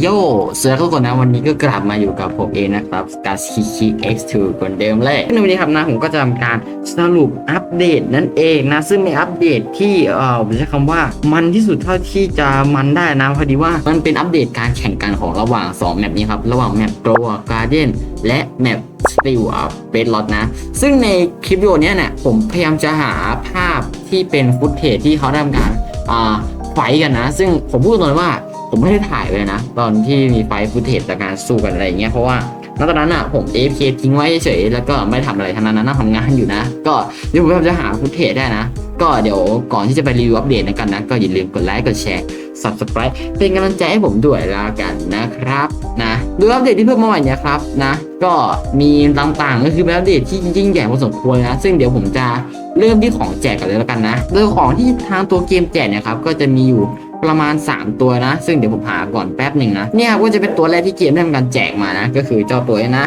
โยสวัสดีทุกคนนะวันนี้ก็กลับมาอยู่กับผมเองนะครับกาชิชิ X2 คนเดิมเลยในวันนี้ครับนะผมก็จะทำการสรุปอัปเดตนั่นเองนะ ซึ่งเป็นอัปเดตที่เออผมใช้คำว่ามันที่สุดเท่าที่จะมันได้นะพอดีว่ามันเป็นอัปเดตการแข่งกันของระหว่าง 2 แมปนี้ครับ ระหว่างแมปโกลการ์เดนและแมปสติลอะเบสล็อตนะ ซึ่งในคลิปวิดีโอเนี้ยเนี่ยผมพยายามจะหาภาพที่เป็นฟุตเทจที่เขาทำการอ่าไฟกันนะ ซึ่งผมพูดตรงเลยว่า ผมไม่ได้ถ่ายเลยนะ ตอนที่มีไฟฟุตเทจจากการสู้กันอะไรอย่างเงี้ยเพราะว่าณตอนนั้นอะผม AFK ทิ้งไว้เฉยแล้วก็ไม่ได้ทำอะไรทั้งนั้นนะนั่งทำงานอยู่นะ ก็เดี๋ยวผมจะหาฟุตเทจได้นะ ก็เดี๋ยวก่อนที่จะไปรีวิวอัปเดตกันนะ ก็อย่าลืมกดไลค์กดแชร์ subscribe เป็นกำลังใจให้ผมด้วยละกันนะครับนะดูอัปเดตที่เพิ่มมาใหม่นี่ยครับนะ ก็มีต่างๆก็คือเป็นอัปเดตที่ยิ่งใหญ่พอสมควรนะ ซึ่งเดี๋ยวผมจะเริ่มที่ของแจกกันเลยแล้วกันนะโดยของที่ทางตัวเกมแจกเนี่ยครับก็จะมีอยู่ ประมาณ 3 ตัวนะ ซึ่งเดี๋ยวผมหาก่อนแป๊บหนึ่งนะเนี่ยครับก็จะเป็นตัวแรกที่เกมได้ทำการแจกมานะ ก็คือเจ้าตัวนี้นะ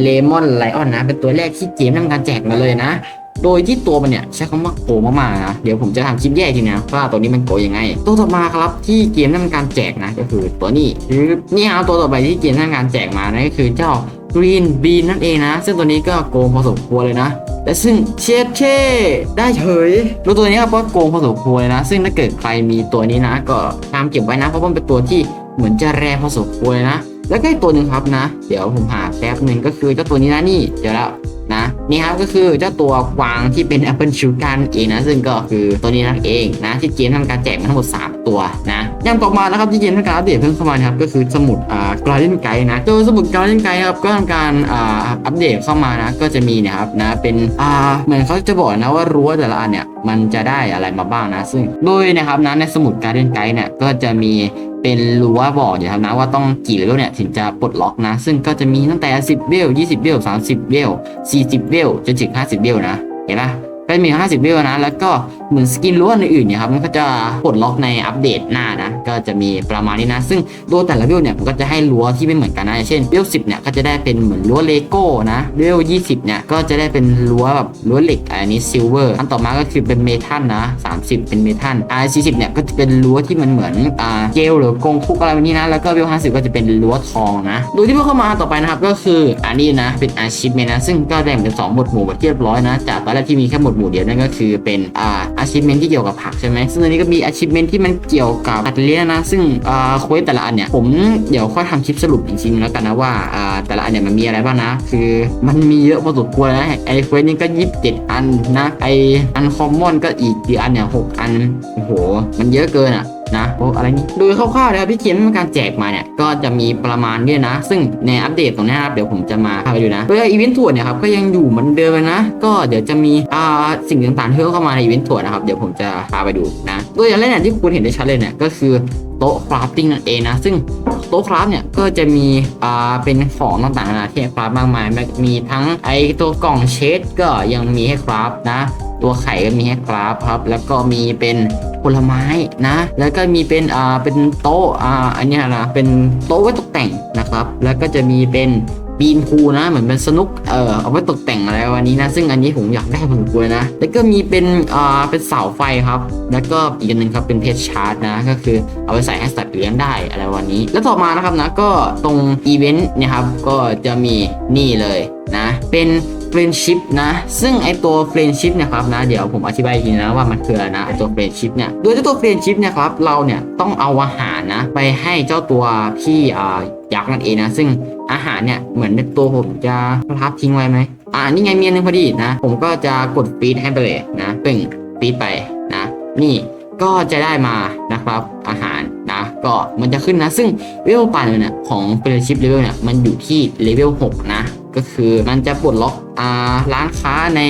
เลมอนไลออนนะ เป็นตัวแรกที่เกมได้ทำการแจกมาเลยนะ โดยที่ตัวมันเนี่ยใช้คำว่าโกงมากๆนะเดี๋ยวผมจะทำคลิปแยกทีนะว่าตัวนี้มันโกงยังไง ตัวต่อมาครับที่เกมได้ทำการแจกนะ ก็คือตัวนี้นี่ครับตัวต่อไปที่เกมได้ทำการแจกมานะก็คือเจ้า Green Bean นั่นเองนะ ซึ่งตัวนี้ก็โกงพอสมควรเลยนะ และซึ่งเชดเช่ได้เฉยดูตัวนี้ครับว่าโกงพอสมควรเลยนะ ซึ่งถ้าเกิดใครมีตัวนี้นะก็ตามเก็บไว้นะเพราะมันเป็นตัวที่เหมือนจะแรงพอสมควรเลยนะ แล้วก็อีกตัวหนึ่งครับนะ เดี๋ยวผมหาแป๊บหนึ่งก็คือเจ้าตัวนี้นะนี่เดี๋ยวแล้วนะนี่ครับก็คือเจ้าตัวกวางที่เป็น Apple Shoe กันเองนะ ซึ่งก็คือตัวนี้นั่นเองนะที่เกมทำการแจกมาทั้งหมด 3 ตัวนะ อย่างต่อมานะครับที่เกมทำการอัปเดตเพิ่มเข้ามานะครับก็คือสมุดอ่า Guardian Guide นะโดยสมุด Guardian Guide ครับก็ทำการอ่าอัปเดตเข้ามานะก็จะมีเนะครับนะเป็นอ่าเหมือนเขาจะบอกนะว่ารั้วแต่ละอันเนี่ยมันจะได้อะไรมาบ้างนะ ซึ่งโดยนะครับนะในสมุด Guardian Guide เนี่ยก็จะมีเป็นรั้วบอกอยู่ครับนะว่าต้องกี่เลเวลเนี่ยถึงจะปลดล็อกนะ ซึ่งก็จะมีตั้งแต่ 10เวล20เวล30เวล40เวลจนถึง50เวลนะเห็นปะก็จะมี 50เวลนะแล้วก็ เหมือนสกินรั้วนอื่นเนี่ยครับมันก็จะปลดล็อกในอัปเดตหน้านะก็จะมีประมาณนี้นะ ซึ่งตัวแต่ละเวลเนี่ยมันก็จะให้รั้วที่ไม่เหมือนกันนะอย่างเช่นเวล10เนี่ยก็จะได้เป็นเหมือนรั้วเลโก้นะเวล20เนี่ยก็จะได้เป็นรั้วแบบรั้วเหล็กอันนี้ซิลเวอร์อันต่อมาก็คือเป็นเมทัลนะ30เป็นเมทัลอ่า40เนี่ยก็จะเป็นรั้วที่มันเหมือนอ่าเกลหรือกงคุกอะไรแบบนี้นะแล้วก็เวล50ก็จะเป็นรั้วทองนะดยที่เพิ่มเข้ามาต่อไปนะครับก็คืออันนี้นะเป็นอาชีพเมนะซึ่งก็แบ่งเป็นสองหมวดหมู่แบบเรียบร้อยนะจากตอนแรกที่มีแค่หมวดหมู่เดียวนั่นก็คือเป็นอ่าอาชีพเมนที่เกี่ยวกับผักใช่ไหมซึ่งอันนี้ก็มีอาชีพเมนที่มันเกี่ยวกับอัตเลี้ยนะ ซึ่งอ่าโค้ดแต่ละอันเนี่ยผมเดี๋ยวค่อยทำคลิปสรุปจริงๆแล้วกันนะว่าอ่าแต่ละอันเนี่ยมันมีอะไรบ้างนะ คือมันมีเยอะพอสมควรนะไอเควสนี้ก็ยี่สิบเจ็ดอันนะไออันคอมมอนก็อีกกี่อันเนี่ยหกอันโอ้โหมันเยอะเกินอะ นะโอ้อะไรนี้โดยคร่าวๆนะครับพี่เขียนมีการแจกมาเนี่ยก็จะมีประมาณนี้นะ ซึ่งในอัปเดตตรงนี้นะครับเดี๋ยวผมจะมาพาไปดูนะโดยอีเวนต์ถั่วเนี่ยครับก็ยังอยู่เหมือนเดิมนะ ก็เดี๋ยวจะมีอ่าสิ่งต่างๆที่เพิ่มเข้ามาในอีเวนต์ถั่วนะครับเดี๋ยวผมจะพาไปดูนะโดยอย่างแรกเนี่ยที่คุณเห็นได้ชัดเลยเนี่ยก็คือโต๊ะคราฟติ้งนั่นเองนะซึ่ง โต๊ะคราฟเนี่ยก็จะมีอ่าเป็นของต่างๆนานาที่ให้คราฟมากมายมีทั้งไอตัวกล่องเชดก็ยังมีให้คราฟนะ ตัวไข่ก็มีให้คราฟครับแล้วก็มีเป็นผลไม้นะ แล้วก็มีเป็นอ่าเป็นโต๊ะอ่าอันนี้นะเป็นโต๊ะไว้ตกแต่งนะครับ แล้วก็จะมีเป็น บีนพูนะ เหมือนเป็นสนุกเอ่อเอาไว้ตกแต่งอะไรวันนี้นะ ซึ่งอันนี้ผมอยากได้พอสมควนะ แล้วก็มีเป็นอ่าเป็นเสาไฟครับ แล้วก็อีกอันหนึ่งครับเป็นเพชรชาร์จนะ ก็คือเอาไปใส่ให้สัตว์เลี้ยงได้อะไรวันนี้ แล้วต่อมานะครับนะก็ตรงอีเวนต์เนะครับก็จะมีนี่เลยนะ เป็นเฟรนชิพนะ ซึ่งไอตัวเฟรนชิพเนี่ยครับนะ เดี๋ยวผมอธิบายอีกทีนะว่ามันคืออะไรนะไอตัวเฟรนชิพเนี่ย โดยเจ้าตัวเฟรนชิพเนี่ยครับ เราเนี่ยต้องเอาอาหารนะ ไปให้เจ้าตัวพี่อ่า ยักษ์นั่นเองนะ ซึ่งอาหารเนี่ยเหมือนตัวผมจะพับทิ้งไว้ไหมอ่านี่ไงเมียนึงพอดีนะ ผมก็จะกดฟีดให้ไปเลยนะปึ่งฟีดไปนะ นี่ก็จะได้มานะครับอาหารนะก็มันจะขึ้นนะ ซึ่งเลเวลปันเนี่ยของเฟรชิปเลเวลเนี่ยมันอยู่ที่เลเวล6นะ ก็คือมันจะปลดล็อกอ่าร้านค้าใน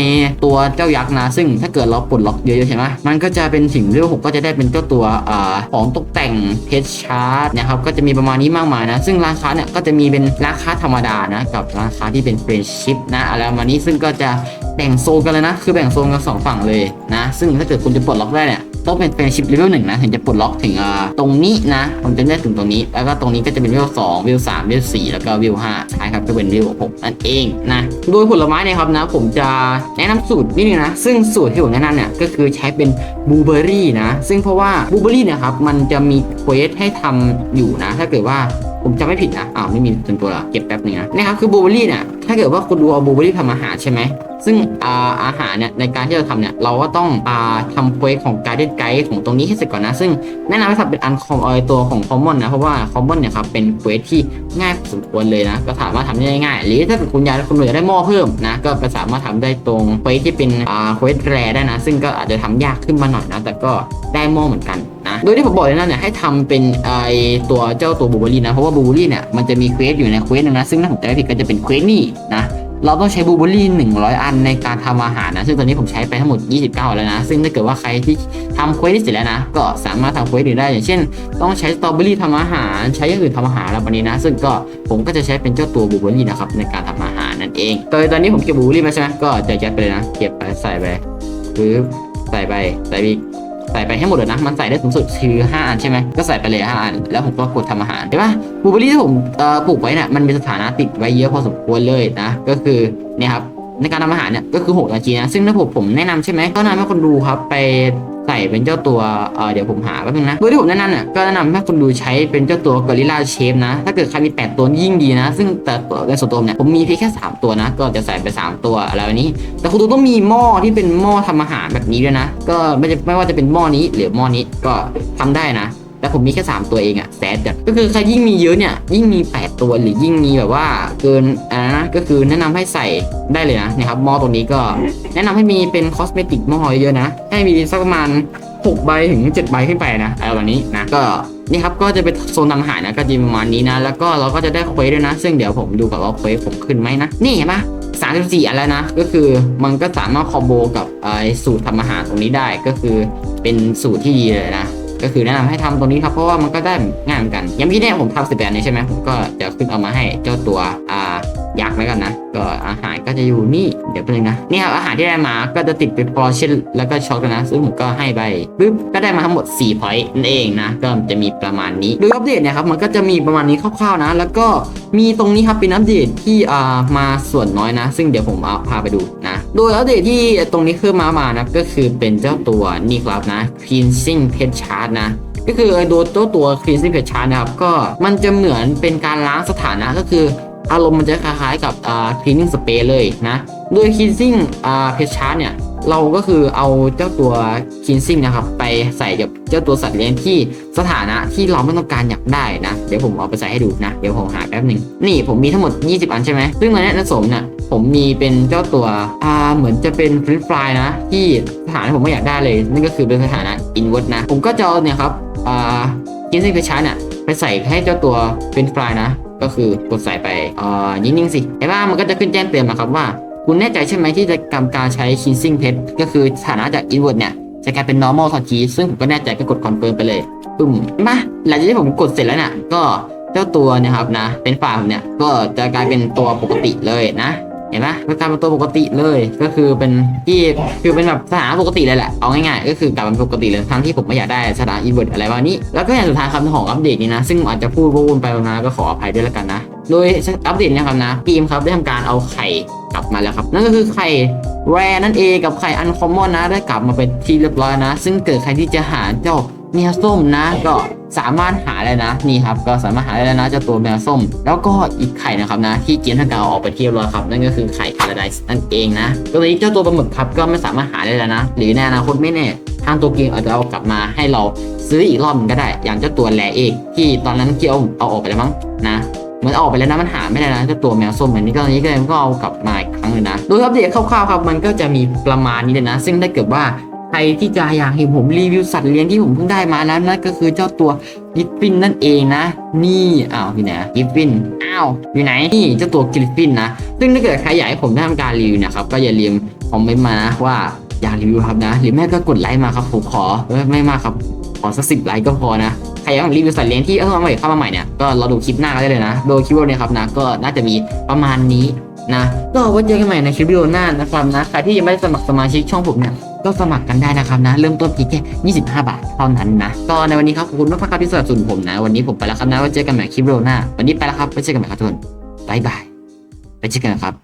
ตัวเจ้ายักษ์นะ ซึ่งถ้าเกิดเราปลดล็อกเยอะๆใช่ไหมมันก็จะเป็นถึงเลเวลหกก็จะได้เป็นเจ้าตัวอ่าของตกแต่งเพชรชาร์ดนะครับก็จะมีประมาณนี้มากมายนะ ซึ่งร้านค้าเนี่ยก็จะมีเป็นร้านค้าธรรมดานะกับร้านค้าที่เป็นเฟรนชิพนะอะไรประมาณนี้ซึ่งก็จะแบ่งโซนกันเลยนะ คือแบ่งโซนกันสองฝั่งเลยนะ ซึ่งถ้าเกิดคุณจะปลดล็อกได้เนี่ย ต้องเป็นเฟรนชิพเลเวลหนึ่งนะถึงจะปลดล็อกถึงตรงนี้นะผมจะได้ถึงตรงนี้ แล้วก็ตรงนี้ก็จะเป็นเลเวลสองเลเวลสามเลเวลสี่แล้วก็เลเวลห้าใช่ครับก็เป็นเลเวล6นั่นเองนะโดยผลไม้เนี่ยครับนะผมจะแนะนำสูตรนิดนึงนะซึ่งสูตรที่ผมแนะนำเนี่ยก็คือใช้เป็นบลูเบอร์รี่นะซึ่งเพราะว่าบลูเบอร์รี่นี่ยครับมันจะมีเควสให้ทำอยู่นะ ถ้าเกิดว่าผมจำไม่ผิดนะอ้าวไม่มีจนตัวละเก็บแป๊บนึงนะนี่ครับคือบลูเบอรี่เนี่ย ถ้าเกิดว่าคุณดูเอาบลูเบอรี่ทำอาหารใช่ไหม ซึ่งอาอาหารเนี่ยในการที่เราทำเนี่ยเราก็ต้องอาทำเควสของการเดนไกด์ของตรงนี้ให้เสร็จก่อนนะ ซึ่งแนะนำให้ทำเป็นอันคอมเอตัวของคอมมอนนะ เพราะว่าคอมมอนเนี่ยครับเป็นเควสที่ง่ายพอสมควรเลยนะ ก็สามารถทำได้ง่ายๆหรือถ้าเกิดคุณอยากคุณอยากได้หม้อเพิ่มนะก็สามารถทำได้ตรงเควสที่เป็นอ่าเควสแรได้นะ ซึ่งก็อาจจะทำยากขึ้นมาหน่อยนะ แต่ก็ได้หม้อเหมือนกัน โดยที่ผมบอกเลยนะเนี่ยให้ทำเป็นไอตัวเจ้าตัวบูเบอรี่นะเพราะว่าบูเบอรี่เนี่ยมันจะมีเควสอยู่ในเควสหนึงนะซึ่งถ้าผมจำไม่ผิดก็จะเป็นเควสนี่นะเราต้องใช้บูเบอรี่100 อันในการทำอาหารนะ ซึ่งตอนนี้ผมใช้ไปทั้งหมด 29 แล้วนะ ซึ่งถ้าเกิดว่าใครที่ทำเควสที่เสร็จแล้วนะ ก็สามารถทำเควสอื่นได้ อย่างเช่น ต้องใช้สตรอเบอรี่ทำอาหาร ใช้อย่างอื่นทำอาหารแล้ววันนี้นะ ซึ่งก็ผมก็จะใช้เป็นเจ้าตัวบูเบอรี่นะครับในการทำอาหารนั่นเอง โดยตอนนี้ผมเก็บบูเบอรี่มาใช่ไหมก็จะยัดไปเลยนะ เก็บไปใส่ไปปึ๊บใส่ไปใส่ไปอีก ใส่ไปให้หมดเลยนะ มันใส่ได้สูงสุดคือ 5 อันใช่ไหมก็ใส่ไปเลย 5 อัน แล้วผมก็กดทำอาหารเห็นปะบลูเบอรี่ที่ผมปลูกไว้เนี่ยมันมีสถานะติดไว้เยอะพอสมควรเลยนะ ก็คือเนี่ยครับในการทำอาหารเนี่ยก็คือ6นาทีนะ ซึ่งถ้าผมผมแนะนำใช่ไหมก็แนะนำให้คนดูครับไป ใส่เป็นเจ้าตัวเออเดี๋ยวผมหาแป๊บนึงนะโดยที่ผมแนะนำเนี่ยก็แนะนำให้คุณดูใช้เป็นเจ้าตัวกอริลลาเชฟนะ ถ้าเกิดใครมี 8 ตัวยิ่งดีนะ ซึ่งแต่ตัวในส่วนตัวเนี่ยผมมีเพียงแค่ 3 ตัวนะ ก็จะใส่ไป 3 ตัวอะไรแบบนี้ แต่คุณต้องมีหม้อที่เป็นหม้อทำอาหารแบบนี้ด้วยนะ ก็ไม่จะไม่ว่าจะเป็นหม้อนี้หรือหม้อนี้ก็ทำได้นะ แต่ผมมีแค่3ตัวเองอะแซดจัดก็คือใครยิ่งมีเยอะเนี่ยยิ่งมี 8 ตัวหรือยิ่งมีแบบว่าเกินอ่านะก็คือแนะนำให้ใส่ได้เลยนะนะครับหม้อตัวนี้ก็ แนะนำให้มีเป็นคอสเมติกหม้อเยอะนะ ให้มีสักประมาณ6ใบถึง7ใบขึ้นไปนะอะไรแบบนี้นะก็นี่ครับก็จะเป็นโซนทำอาหารนะก็จะประมาณนี้นะ แล้วก็เราก็จะได้เควสด้วยนะ ซึ่งเดี๋ยวผมดูก่อนว่าเควสผมขึ้นไหมนะ นี่เห็นปะ34อันแล้วนะ ก็คือมันก็สามารถคอมโบกับไอ้สูตรทำอาหารตรงนี้ได้ก็คือเป็นสูตรที่ดีเลยนะ ก็คือแนะนำให้ทำตรงนี้ครับเพราะว่ามันก็ได้ง่ายเหมือนกันอย่างที่เนี่ยผมทำสิบแปดนี้ใช่ไหมผมก็จะขึ้นเอามาให้เจ้าตัวอ่า ยักษ์แล้วกันนะ ก็อาหารก็จะอยู่นี่ เดี๋ยวเป็นงนะ นี่ครับอาหารที่ได้มาก็จะติดเป็นปอร์เช่นแล้วก็ช็อกนะ ซึ่งผมก็ให้ไปปึ๊บ ก็ได้มาทั้งหมด4พอยต์นั่นเองนะ ก็จะมีประมาณนี้โดยอัปเดตเนี่ยครับ มันก็จะมีประมาณนี้คร่าวๆนะ แล้วก็มีตรงนี้ครับเป็นอัปเดตที่อ่ามาส่วนน้อยนะ ซึ่งเดี๋ยวผมเอาพาไปดูนะ โดยอัปเดตที่ตรงนี้ขึ้นมามานะ ก็คือเป็นเจ้าตัวนี่ครับนะ cleansing pet chart นะก็คือโดยตัวตัว cleansing pet chart นะครับ ก็มันจะเหมือนเป็นการล้างสถานะก็คือ อารมณ์มันจะคล้ายๆกับอ่า cleaning spray เลยนะโดย cleansing อ่า pet chart เนี่ยเราก็คือเอาเจ้าตัว cleansing นะครับไปใส่กับเจ้าตัวสัตว์เลี้ยงที่สถานะที่เราไม่ต้องการอยากได้นะ เดี๋ยวผมเอาไปใส่ให้ดูนะ เดี๋ยวผมหาแป๊บหนึ่งนี่ผมมีทั้งหมด 20 อันใช่ไหมซึ่งตอนนี้นสมเนี่ยผมมีเป็นเจ้าตัวอ่าเหมือนจะเป็นฟลิปฟลายนะ ที่สถานะผมไม่อยากได้เลย นั่นก็คือเป็นสถานะ inward นะ ผมก็จะเอาเนี่ยครับอ่า cleansing ไปใช้เนี่ยไปใส่ให้เจ้าตัวเป็นฟลายนะ ก็คือกดใส่ไปอ่านิ่งๆสิไอ้ว่ามันก็จะขึ้นแจ้งเตือนมาครับว่า คุณแน่ใจใช่ไหมที่จะกำการใช้ cleansing pet ก็คือสถานะจาก inward เนี่ยจะกลายเป็น normal ทันทีซึ่งผมก็แน่ใจก็กดคอนเฟิร์มไปเลยปึ้มมาหลังจากที่ผมกดเสร็จแล้วเนี่ยก็เจ้าตัวเนะครับนะ เป็นฝ่าผมเนี่ยก็จะกลายเป็นตัวปกติเลยนะ เห็นไหมก็กลายเป็นตัวปกติเลย ก็คือเป็นที่คือเป็นแบบสถานะปกติเลยแหละ เอาง่ายๆ ก็คือกลับมาเป็นปกติเลยทั้งที่ผมไม่อยากได้สถานะอีเวิร์ดอะไรแบบนี้ แล้วก็อย่างสุดท้ายครับของอัปเดตนี้นะ ซึ่งอาจจะพูดวนไปมาก็ขออภัยด้วยแล้วกันนะ โดยอัปเดตเนะครับนะทีมครับได้ทำการเอาไข่กลับมาแล้วครับ นั่นก็คือไข่แรนั่นเองกับไข่อันคอมมอนนะได้กลับมาเป็นที่เรียบร้อยนะ ซึ่งเกิดใครที่จะหาเจ้าแมวส้มนะก็ สามารถหาได้นะนี่ครับก็สามารถหาได้แล้วนะเจ้าตัวแมวส้ม แล้วก็อีกไข่นะครับนะที่เกียนทางการเอาออกไปเที่ยวรอยครับนั่นก็คือไข่พาราไดส์นั่นเองนะตัวนี้เจ้าตัวปลาหมึกครับก็ไม่สามารถหาได้แล้วนะ หรือในอนาคตไม่แน่ทางตัวเกมอาจจะเอากลับมาให้เราซื้ออีกรอบหนึงก็ได้ อย่างเจ้าตัวแลเอกที่ตอนนั้นที่เอาเอาออกไปแล้วมั้งนะเหมือนออกไปแล้วนะมันหาไม่ได้นะเจ้าตัวแมวส้มอันนี้ก็ตอนนี้ก็เลยก็เอากลับมาอีกครั้งเลยนะ โดยอัปเดตคร่าวๆครับมันก็จะมีประมาณนี้เลยนะ ซึ่งถ้าเกิดว่า รที่จะอยากเห็นผมรีวิวสัตว์เลี้ยงที่ผมเพิ่งได้มานั้นนั่นก็คือเจ้าตัวกิฟฟินนั่นเองนะ นี่อ้าวอยู่ไหนกิฟฟินอ้าวอยู่ไหนนี่เจ้าตัวกิฟฟินนะซึ่งถ้าเกิดใครอยากให้ผมได้ทำการรีวิวนะครับก็อย่าลืมคอมเมนต์มานะว่าอยากรีวิวครับนะ หรือแม่ก็กดไลค์มาครับผมขอไม่มากครับขอสักสิบไลค์ก็พอนะใครอยากรีวิวสัตว์เลี้ยงที่เออมาใหม่เข้ามาใหม่เนี่ยก็รอดูคลิปหน้าก็ได้เลยนะ โดยคลิปวิดีโอเนี่ยครับนะก็น่าจะมีประมาณนี้ นะก็ไว้เจอกันใหม่ในคลิปวิดีโอหน้านะครับนะใครที่ยังไม่ได้สมัครสมาชิกช่องผมเนี่ยก็สมัครกันได้นะครับนะ เริ่มต้นเพียงแค่25 บาทเท่านั้นนะก็ในวันนี้ครับขอบคุณมากครับที่สนับสนุนผมนะ วันนี้ผมไปแล้วครับนะไว้เจอกันใหม่คลิปวิดีโอหน้า วันนี้ไปแล้วครับไว้เจอกันใหม่ครับทุกคนบายบายไปเจอกันครับ